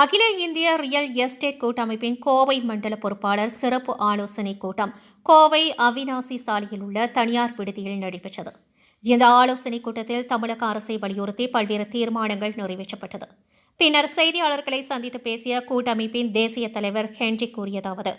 அகில இந்திய real estate கூட்டமைப்பின் கோவை மண்டல பொறுப்பாளர் சிறப்பு ஆலோசனைக் கூட்டம் கோவை அவினாசி சாலையில் உள்ள தனியார் விடுதியில் நடைபெற்றது. இந்த ஆலோசனைக் கூட்டத்தில் தமிழக அரசை வலியுறுத்தி பல்வேறு தீர்மானங்கள் நிறைவேற்றப்பட்டது. பின்னர் செய்தியாளர்களை சந்தித்து பேசிய கூட்டமைப்பின் தேசிய தலைவர் ஹென்றி கூறியதாவது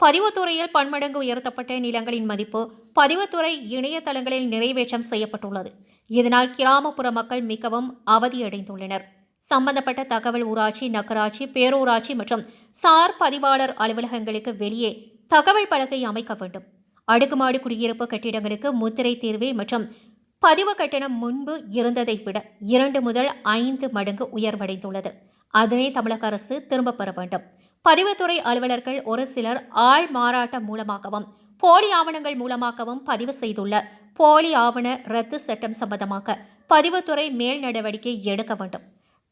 பதிவுத்துறையில் பன்மடங்கு உயர்த்தப்பட்ட நிலங்களின் மதிப்பு பதிவுத்துறை இணையதளங்களில் நிறைவேற்றம் செய்யப்பட்டுள்ளது. இதனால் கிராமப்புற மக்கள் மிகவும் அவதியடைந்துள்ளனர். சம்பந்தப்பட்ட தகவல் ஊராட்சி நகராட்சி பேரூராட்சி மற்றும் சார் பதிவாளர் அலுவலகங்களுக்கு வெளியே தகவல் பலகை அமைக்க வேண்டும். அடுக்குமாடி குடியிருப்பு கட்டிடங்களுக்கு முத்திரை தீர்வை மற்றும் பதிவு கட்டணம் முன்பு இருந்ததை விட இரண்டு முதல் ஐந்து மடங்கு உயர்வடைந்துள்ளது. அதனை தமிழக அரசு திரும்பப் பெற வேண்டும். பதிவுத்துறை அலுவலர்கள் ஒரு சிலர் ஆள் மாறாட்டம் மூலமாகவும் போலி ஆவணங்கள் மூலமாகவும் பதிவு செய்துள்ள போலி ஆவண ரத்து சட்டம் சம்பந்தமாக பதிவுத்துறை மேல் நடவடிக்கை எடுக்க வேண்டும்.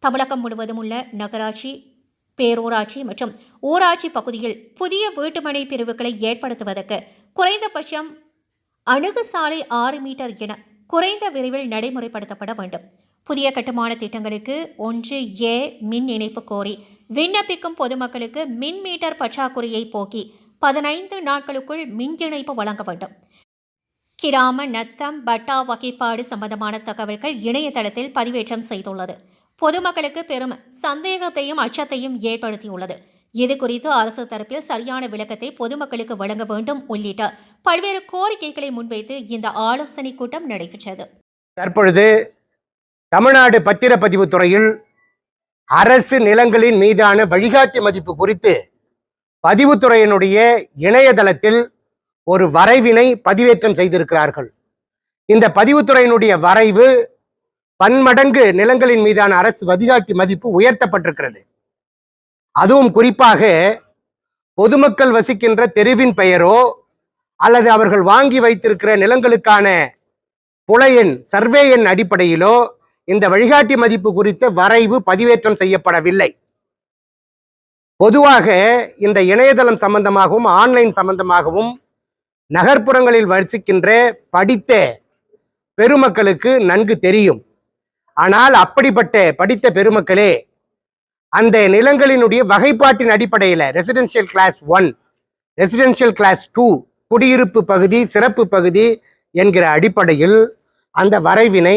தமிழகம் முழுவதும் உள்ள நகராட்சி பேரூராட்சி மற்றும் ஊராட்சி பகுதியில் புதிய வீட்டுமனை பிரிவுகளை ஏற்படுத்துவதற்கு குறைந்தபட்சம் அணுகு சாலை ஆறு மீட்டர் என குறைந்த விரைவில் நடைமுறைப்படுத்தப்பட வேண்டும். புதிய கட்டுமான திட்டங்களுக்கு ஒன்று ஏ மின் இணைப்பு கோரி விண்ணப்பிக்கும் பொதுமக்களுக்கு மின் மீட்டர் பற்றாக்குறையை போக்கி பதினைந்து நாட்களுக்குள் மின் இணைப்பு வழங்க வேண்டும். கிராம நத்தம் பட்டா வகைப்பாடு சம்பந்தமான தகவல்கள் இணையதளத்தில் பதிவேற்றம் செய்துள்ளது. பொதுமக்களுக்கு பெரும் சந்தேகத்தையும் அச்சத்தையும் ஏற்படுத்தியுள்ளது. இது குறித்து அரசு தரப்பில் சரியான விளக்கத்தை பொதுமக்களுக்கு வழங்க வேண்டும் உள்ளிட்ட பல்வேறு கோரிக்கைகளை முன்வைத்து இந்த ஆலோசனை கூட்டம் நடைபெற்றது. தற்பொழுது தமிழ்நாடு பத்திரப்பதிவு துறையில் அரசு நிலங்களின் மீதான வழிகாட்டி மதிப்பு குறித்து பதிவுத்துறையினுடைய இணையதளத்தில் ஒரு வரைவினை பதிவேற்றம் செய்திருக்கிறார்கள். இந்த பதிவுத்துறையினுடைய வரைவு பன்மடங்கு நிலங்களின் மீதான அரசு வழிகாட்டி மதிப்பு உயர்த்தப்பட்டிருக்கிறது. அதுவும் குறிப்பாக பொதுமக்கள் வசிக்கின்ற தெருவின் பெயரோ அல்லது அவர்கள் வாங்கி வைத்திருக்கிற நிலங்களுக்கான புலையின் சர்வே எண் அடிப்படையிலோ இந்த வழிகாட்டி மதிப்பு குறித்த வரைவு பதிவேற்றம் செய்யப்படவில்லை. பொதுவாக இந்த இணையதளம் சம்பந்தமாகவும் ஆன்லைன் சம்பந்தமாகவும் நகர்ப்புறங்களில் வசிக்கின்ற படித்த பெருமக்களுக்கு நன்கு தெரியும். ஆனால் அப்படிப்பட்ட படித்த பெருமக்களே அந்த நிலங்களினுடைய வகைப்பாட்டின் அடிப்படையில் residential class one residential class two குடியிருப்பு பகுதி சிறப்பு பகுதி என்கிற அடிப்படையில் அந்த வரைவினை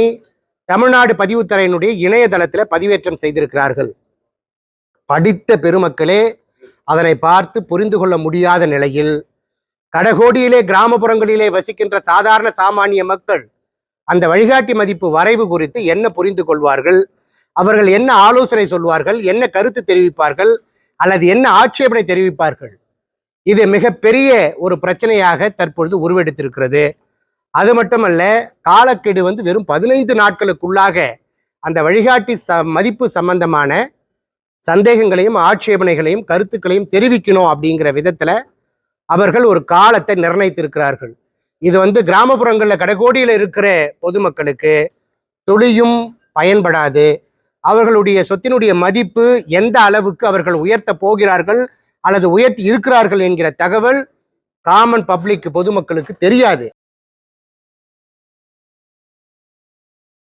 தமிழ்நாடு பதிவுத்துறையினுடைய இணையதளத்தில் பதிவேற்றம் செய்திருக்கிறார்கள். படித்த பெருமக்களே அதனை பார்த்து புரிந்து கொள்ள முடியாத நிலையில் கடகோடியிலே கிராமப்புறங்களிலே வசிக்கின்ற சாதாரண சாமானிய மக்கள் அந்த வழிகாட்டி மதிப்பு வரைவு குறித்து என்ன புரிந்து கொள்வார்கள்? அவர்கள் என்ன ஆலோசனை சொல்வார்கள்? என்ன கருத்து தெரிவிப்பார்கள்? அல்லது என்ன ஆட்சேபனை தெரிவிப்பார்கள்? இது மிகப்பெரிய ஒரு பிரச்சனையாக தற்பொழுது உருவெடுத்திருக்கிறது. அது மட்டுமல்ல காலக்கெடு வந்து வெறும் பதினைந்து நாட்களுக்குள்ளாக அந்த வழிகாட்டி ச மதிப்பு சம்பந்தமான சந்தேகங்களையும் ஆட்சேபனைகளையும் கருத்துக்களையும் தெரிவிக்கணும் அப்படிங்கிற விதத்தில் அவர்கள் ஒரு காலத்தை நிர்ணயித்திருக்கிறார்கள். இது வந்து கிராமப்புறங்களில் கடைக்கோடியில் இருக்கிற பொதுமக்களுக்கு துளியும் பயன்படாது. அவர்களுடைய சொத்தினுடைய மதிப்பு எந்த அளவுக்கு அவர்கள் உயர்த்த போகிறார்கள் அல்லது உயர்த்தி இருக்கிறார்கள் என்கிற தகவல் காமன் பப்ளிக் பொதுமக்களுக்கு தெரியாது.